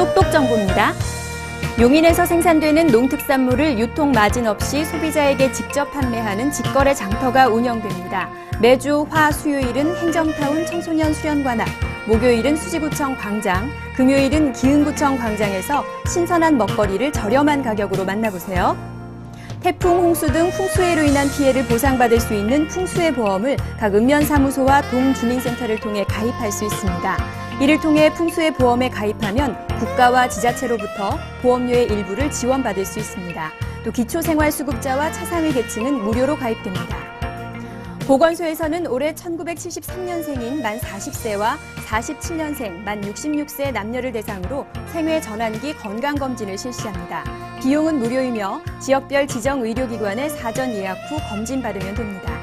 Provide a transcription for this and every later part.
똑똑 정보입니다. 용인에서 생산되는 농특산물을 유통 마진 없이 소비자에게 직접 판매하는 직거래 장터가 운영됩니다. 매주 화, 수요일은 행정타운 청소년 수련관 앞, 목요일은 수지구청 광장, 금요일은 기흥구청 광장에서 신선한 먹거리를 저렴한 가격으로 만나보세요. 태풍, 홍수 등 풍수해로 인한 피해를 보상받을 수 있는 풍수해 보험을 각 읍면사무소와 동주민센터를 통해 가입할 수 있습니다. 이를 통해 풍수해 보험에 가입하면 국가와 지자체로부터 보험료의 일부를 지원받을 수 있습니다. 또 기초생활수급자와 차상위 계층은 무료로 가입됩니다. 보건소에서는 올해 1973년생인 만 40세와 47년생, 만 66세 남녀를 대상으로 생회 전환기 건강검진을 실시합니다. 비용은 무료이며 지역별 지정 의료기관에 사전 예약 후 검진 받으면 됩니다.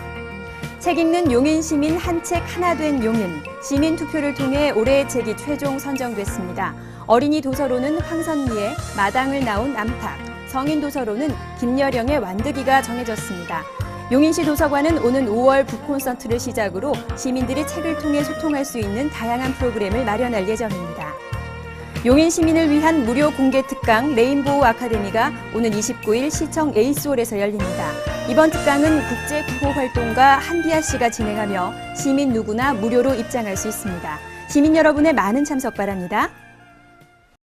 책 읽는 용인 시민 한 책 하나 된 용인 시민 투표를 통해 올해의 책이 최종 선정됐습니다. 어린이 도서로는 황선미의 마당을 나온 안팎, 성인 도서로는 김여령의 완득이가 정해졌습니다. 용인시 도서관은 오는 5월 북콘서트를 시작으로 시민들이 책을 통해 소통할 수 있는 다양한 프로그램을 마련할 예정입니다. 용인 시민을 위한 무료 공개 특강 레인보우 아카데미가 오는 29일 시청 에이스홀에서 열립니다. 이번 특강은 국제 구호 활동가 한비아 씨가 진행하며 시민 누구나 무료로 입장할 수 있습니다. 시민 여러분의 많은 참석 바랍니다.